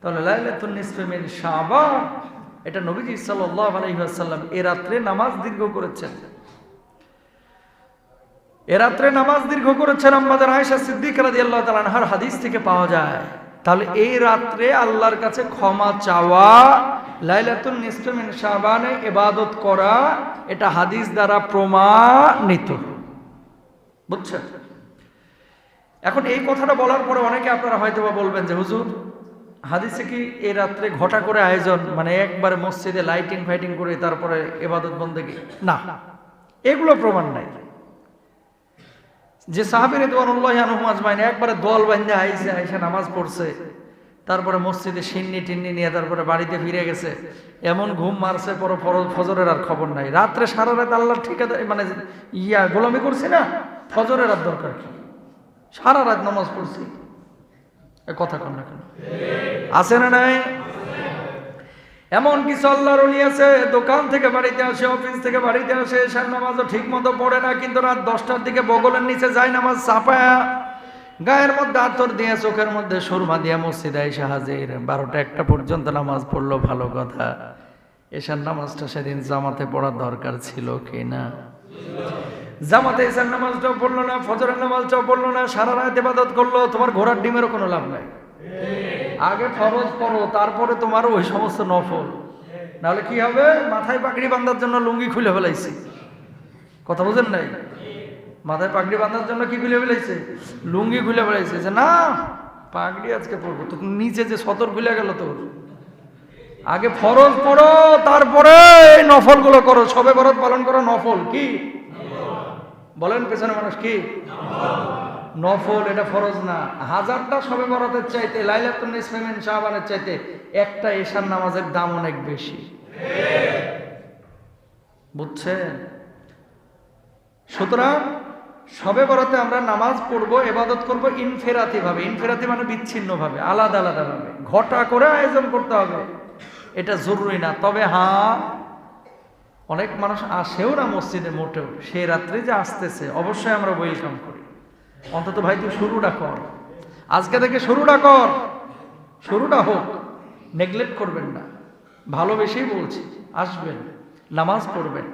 তাহলে লাইলাতুন নিসফে মিন শাবান। এটা নবীজি সাল্লাল্লাহু আলাইহি ওয়াসাল্লাম এ রাত্রে নামাজ দীর্ঘ করেছেন। এ রাত্রে নামাজ দীর্ঘ করেছেন আমাদের আয়েশা সিদ্দিক আনহার হাদিস থেকে পাওয়া যায়। তাহলে এই রাত্রে আল্লাহর কাছে ক্ষমা চাওয়া, লাইলাতুন নিসফে মিন শাবানে ইবাদত করা, এটা হাদিস দ্বারা প্রমাণিত। বুঝছেন? এখন এই কথাটা বলার পরে অনেকে আপনারা হয়তো বলবেন যে, হুজুর হাদিসে কি এই রাত্রে ঘটা করে আয়োজন? মানে একবারে মসজিদে লাইটিং ফাইটিং করে তারপরে এবাদত বন্দেগি না। এগুলো প্রমাণ নাই। যে সাহাবির আজমাইন একবারে দল বান্ধে আইসে আইসে নামাজ পড়ছে, তারপরে মসজিদে সিন্নি টিন্নি নিয়ে তারপরে বাড়িতে ফিরে গেছে। এমন ঘুম মারছে, পর ফজরের আর খবর নাই। রাত্রে সারা রাত আল্লাহ ঠিকাদার মানে ইয়া গোলামি করছি না? ফজরের আর দরকার কি? সারা রাত নামাজ পড়ছি। এ কথা কন না কেন? আছে না নাই? এমন কিছু আল্লাহর উনি আছে, দোকান থেকে বাড়িতে আসে অফিস থেকে বাড়িতে আসে, এসার নামাজও ঠিক মতো পড়ে না, কিন্তু রাত দশটার দিকে বগলের নিচে যায় নামাজ চাপায়া, গায়ের মধ্যে আতর দিয়ে, চোখের মধ্যে সুরমা দিয়া মসজিদে এসে হাজির। বারোটা একটা পর্যন্ত নামাজ পড়ল, ভালো কথা। এসার নামাজটা সেদিন জামাতে পড়ার দরকার ছিল কি না জামাতে এসার নামাজটাও পড়ল না, ফজরের নামাজটাও পড়ল না, সারা রাত ইবাদত করল, তোমার ঘোড়ার ডিমেরও কোনো লাভ নাই। আগে ফরজ পড়ো, তারপরে তোমার ওই সমস্ত নফল। নাহলে কি হবে? মাথায় পাগড়ি বাঁধার জন্য লুঙ্গি খুলে ফেলাইছি। কথা বুঝেন নাই? মাথায় পাগড়ি বাঁধার জন্য কি খুলে ফেলাইছে? লুঙ্গি খুলে ফেলাইছে। যে না, পাগড়ি আজকে পড়ব তো নিচে যে সতর খুলে গেল তোর। আগে ফরজ পড়ো, তারপরে নফলগুলো করো। সবে বরত পালন করো নফল। কি? বলেন পেছনে মানুষ কি? নফল, এটা ফরজ না। হাজারটা সবে বরাতের চাইতে, লাইলাতুন ইসলামেন শাহবানের চাইতে একটা এশার নামাজের দাম অনেক বেশি। বুঝছেন? সুতরাং সবে বরাতে আমরা নামাজ পড়ব, এবাদত করব ইনফেরাতি ভাবে ইনফেরাতি মানে বিচ্ছিন্ন ভাবে আলাদা আলাদা ভাবে ঘটা করে আয়োজন করতে হবে। এটা জরুরি না। তবে হ্যাঁ অনেক মানুষ আসেও না মসজিদে মোটেও। সেই রাত্রে যে আসতেছে, অবশ্যই আমরা ওয়েলকাম করি। অন্তত ভাই, তুই শুরুটা কর। আজকে থেকে শুরুটা কর। শুরুটা হোক। নেগলেক্ট করবেন না। ভালোবেসেই বলছি, আসবেন, নামাজ পড়বেন।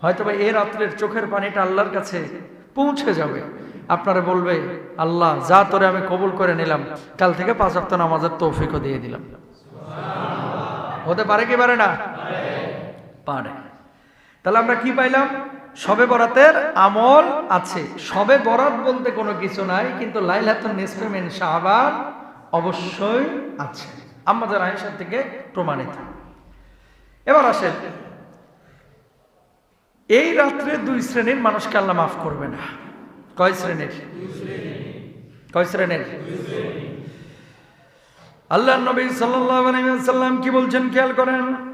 হয়তো বা এ রাত্রের চোখের পানিটা আল্লাহর কাছে পৌঁছে যাবে। আপনারা বলবে, আল্লাহ, যা তোরে আমি কবুল করে নিলাম, কাল থেকে পাঁচ অক্ট নামাজের তৌফিকও দিয়ে দিলাম। হতে পারে কি পারে না? পারে। তাহলে আমরা কি পাইলাম? সবে বরাতের আমল আছে। সবে বরাত বলতে কোনো কিছু নাই কিন্তু লাইলাতুন নিসফে মিন শাহবান অবশ্যই আছে। আমাদের আয়েশা থেকে প্রমাণিত। এবার আসেন। এই রাত্রে দুই শ্রেণির মানুষকে আল্লাহ মাফ করবে না। কয় শ্রেণির? কয় শ্রেণির? আল্লাহ নবী ওয়াসাল্লাম কি বলছেন? খেয়াল করেন।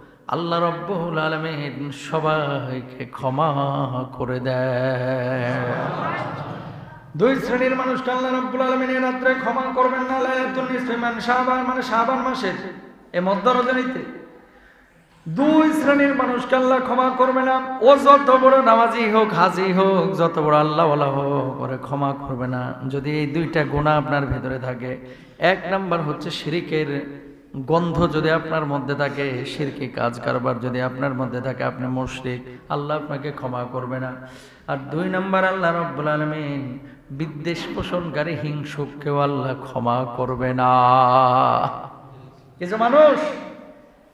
আল্লাহ রব্বুল আলমিন সবাইকে ক্ষমা করে দেয় দুই শ্রেণির মানুষকে আল্লাহ রব্বুল আলমিন রাত্রে ক্ষমা করবেন না লাইলাতুল নিসফিমান শাবান মানে শাবান মাসের এ মধ্য রজনীতে দুই শ্রেণির মানুষকে আল্লাহ ক্ষমা করবে না, ও যত বড় নামাজি হোক, হাজি হোক, যত বড় আল্লাহ হোক করে ক্ষমা করবে না। যদি এই দুইটা গুণা আপনার ভেতরে থাকে, এক নাম্বার হচ্ছে শিরিকের গন্ধ যদি আপনার মধ্যে থাকে শিরকি কাজ কারবার যদি আপনার মধ্যে থাকে, আপনি মুশরিক, আল্লাহ আপনাকে ক্ষমা করবে না। আর দুই নাম্বার, আল্লাহ রব্বুল আলমিন বিদ্বেষ পোষণকারী হিংসুককেও আল্লাহ ক্ষমা করবে না। কিছু মানুষ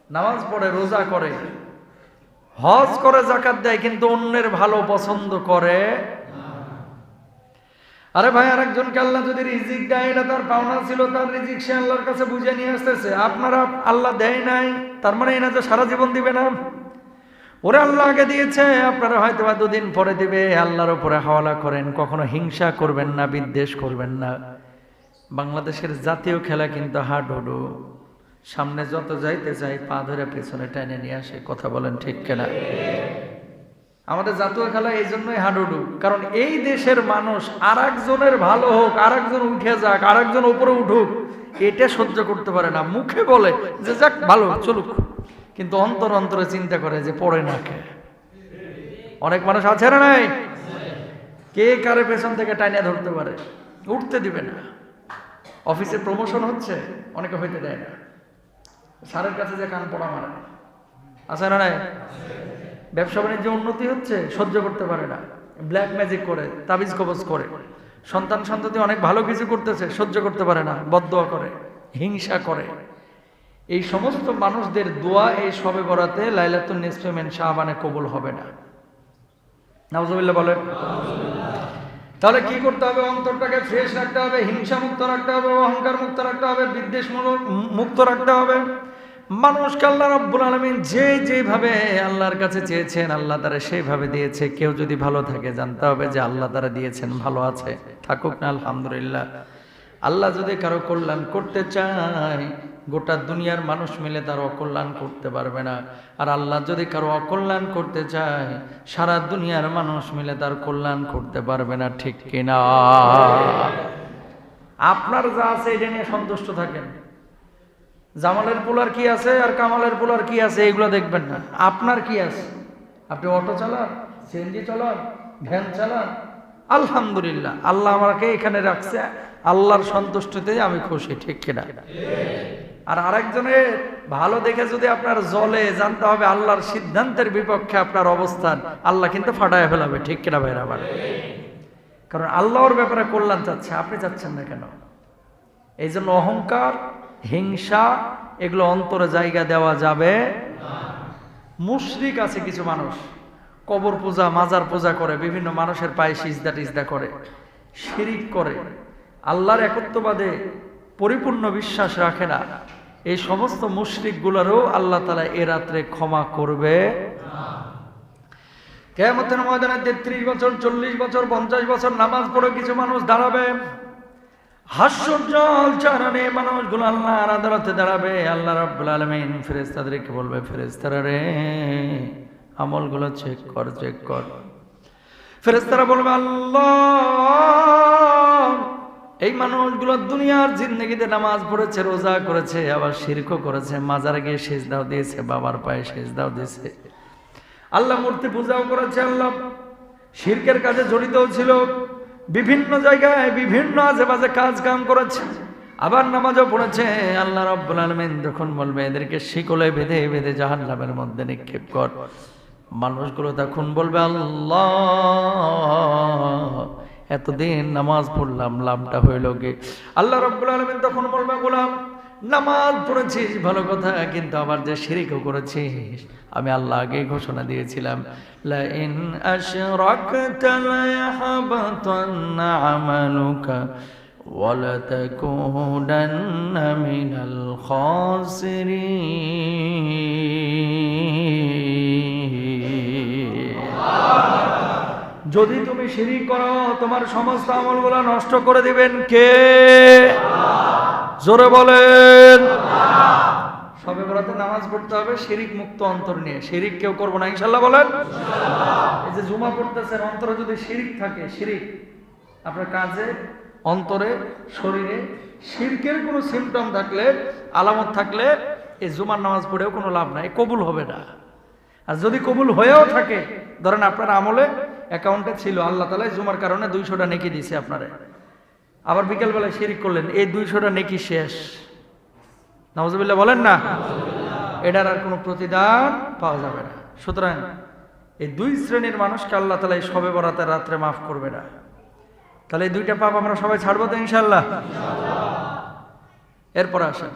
নামাজ পড়ে, রোজা করে, হজ করে জাকাত দেয়, কিন্তু অন্যের ভালো পছন্দ করে আরে ভাই, আরেকজনকে আল্লাহ যদি রিজিক দেয় এটা তার পাওনা ছিল, তার রিজিক সে আল্লাহর কাছে বুঝে নিয়ে আসতেছে। আপনারা আল্লাহ দেয় নাই, তার মানে এই যে সারা জীবন দিবে না? ওরা আল্লাহ আগে দিয়েছে, আপনারা হয়তো বা দুদিন পরে দিবে, আল্লাহর উপরে হাওয়ালা করেন, কখনো হিংসা করবেন না, বিদ্বেষ করবেন না। বাংলাদেশের জাতীয় খেলা কিন্তু হাডুডু। সামনে যত যাইতে যাই পা ধরে পেছনে টেনে নিয়ে আসে, কথা বলেন ঠিক কেনা? আমাদের জাতীয় খেলা এই জন্যই হাডুডু। কারণ এই দেশের মানুষ আর একজনের ভালো হোক আর একজন উঠে যাক আর একজন উপরে উঠুক, এটা সহ্য করতে পারে না। মুখে বলে যে যাক, ভালো, চলুক। কিন্তু অন্তর অন্তরে চিন্তা করে যে পড়ে না কে? অনেক মানুষ আছে না নাই? কে কারে পেছন থেকে টাইনা ধরতে পারে? উঠতে দিবে না। অফিসে প্রমোশন হচ্ছে, অনেকে হইতে দেয় না। স্যারের কাছে যে কান পড়া মারে। আছে না নাই? ব্যবসা বাণিজ্য উন্নতি হচ্ছে, সহ্য করতে পারে না। ব্ল্যাক ম্যাজিক করে, তাবিজ কবজ করে। সন্তান সন্ততি অনেক ভালো কিছু করতেছে, সহ্য করতে পারে না, বদদোয়া করে, হিংসা করে। এই সমস্ত মানুষদের দোয়া এই সবে বরাতে লাইলাতুল নিসফে মেন শাহবানে কবুল হবে না। নাউজুবিল্লাহ বলেন। তাহলে কি করতে হবে? অন্তরটাকে ফ্রেশ রাখতে হবে হিংসা মুক্ত রাখতে হবে অহংকার মুক্ত রাখতে হবে বিদ্বেষ মুক্ত রাখতে হবে। মানুষকে আল্লাহ রব্বুল আলমিন যে যেভাবে আল্লাহর কাছে চেয়েছেন, আল্লাহ তারা সেইভাবে দিয়েছে। কেউ যদি ভালো থাকে, জানতে হবে যে আল্লাহ তারা দিয়েছেন, ভালো আছে। থাকুক না, আলহামদুলিল্লাহ। আল্লাহ যদি কারও কল্যাণ করতে চায়, গোটা দুনিয়ার মানুষ মিলে তার অকল্যাণ করতে পারবে না। আর আল্লাহ যদি কারও অকল্যাণ করতে চায়, সারা দুনিয়ার মানুষ মিলে তার কল্যাণ করতে পারবে না, ঠিক কিনা? আপনার যা আছে, এটা নিয়ে সন্তুষ্ট থাকেন। জামালের পোলার কি আছে আর কামালের পোলার কি আছে এগুলো দেখবেন না। আপনার কি আছে? আপনি অটো চালান, সিএনজি চালান, ভ্যান চালান। আলহামদুলিল্লাহ, আল্লাহ আমাকে এখানে রাখছে। আল্লাহর সন্তুষ্টিতে আমি খুশি, ঠিক কিনা? আর আরেকজনের ভালো দেখে যদি আপনার জলে জানতে হবে আল্লাহর সিদ্ধান্তের বিপক্ষে আপনার অবস্থান, আল্লাহ কিন্তু ফাটায় ফেলাবে, ঠিক কিনা ভাইরা আবার কারণ আল্লাহর ব্যাপারে কল্যাণ চাচ্ছে, আপনি চাচ্ছেন না কেন? এই জন্য অহংকার হিংসা, এগুলো অন্তরে জায়গা দেওয়া যাবে মুশরিক আছে কিছু মানুষ, কবর পূজা, মাজার পূজা করে, বিভিন্ন মানুষের পায়ে সিজদা টিজদা করে, শিরিক করে। আল্লাহর একত্ববাদে পরিপূর্ণ বিশ্বাস রাখে না। এই সমস্ত মুশরিকগুলোরও আল্লাহ তালা এ রাত্রে ক্ষমা করবে কেমতের ময়দানে তেত্রিশ বছর, চল্লিশ বছর, পঞ্চাশ বছর নামাজ পড়ে কিছু মানুষ দাঁড়াবে। হাস্যজ্জ্বল চারণে মানুষগুলো আল্লাহর আদালতে দাঁড়াবে। আল্লাহ রাব্বুল আলামিন ফেরেশতাদেরকে বলবে, ফেরেশতারা রে, আমলগুলো চেক কর চেক কর। ফেরেশতারা বলবে, আল্লাহ, এই মানুষগুলো দুনিয়ার জিন্দগিতে নামাজ পড়েছে, রোজা করেছে, আবার শিরকও করেছে, মাজারে গিয়ে সেজদাও দিয়েছে, বাবার পায়ে সেজদাও দিয়েছে। আল্লাহ মূর্তি পূজাও করেছে, আল্লাহ শিরকের কাজে জড়িতও ছিল। বিভিন্ন জায়গায় বিভিন্ন আশেপাশে কাজ কাম করেছে। আবার নামাজও পড়েছে। আল্লাহ রব্বুল আলমিন যখন বলবে, এদেরকে শিকলে বেঁধে বেঁধে জাহান নামের মধ্যে নিক্ষেপ কর। মানুষগুলো তখন বলবে, আল্লাহ, এতদিন নামাজ পড়লাম, লাভটা হইল গে। আল্লাহ রব্বুল আলমিন তখন বলবে, গোলাম নামাজ পড়েছিস ভালো কথা কিন্তু আবার যে শিরিকও করেছিস আমি আল্লাহ আগেই ঘোষণা দিয়েছিলাম লাইন আশরাকতা লায়াহবাতান্না আমালুকা ولتكونن من الخاسرين যদি তুমি শিরিক করো তোমার সমস্ত আমলগুলো নষ্ট করে দিবেন কে জোরে বলেন। সবে বরাতে নামাজ পড়তে হবে, শিরিক মুক্ত অন্তর নিয়ে। শিরিক কেউ করব না, ইনশাল্লাহ বলেন। এই যে জুমা পড়তেছেন অন্তরে যদি শিরিক থাকে, শিরিক, আপনার কাজে, অন্তরে, শরীরে, শিরকের কোনো সিমটম থাকলে, আলামত থাকলে, এই জুমার নামাজ পড়েও কোনো লাভ নাই, কবুল হবে না। আর যদি কবুল হয়েও থাকে, ধরেন আপনার আমলে অ্যাকাউন্টে ছিল, আল্লাহ তালা জুমার কারণে দুইশোটা নেকি দিছে আপনারে। আবার বিকেলবেলায় শিরিক করলেন, এই দুইশোটা নেকি শেষ। নামাজবিল্লা বলেন না। এটার আর কোনো প্রতিদান পাওয়া যাবে না। সুতরাং এই দুই শ্রেণির মানুষকে আল্লাহ তালা এই সবে বরাতে রাত্রে মাফ করবে না। তাহলে এই দুইটা পাপ আমরা সবাই ছাড়বো তো ইনশাল্লাহ এরপরে আসেন।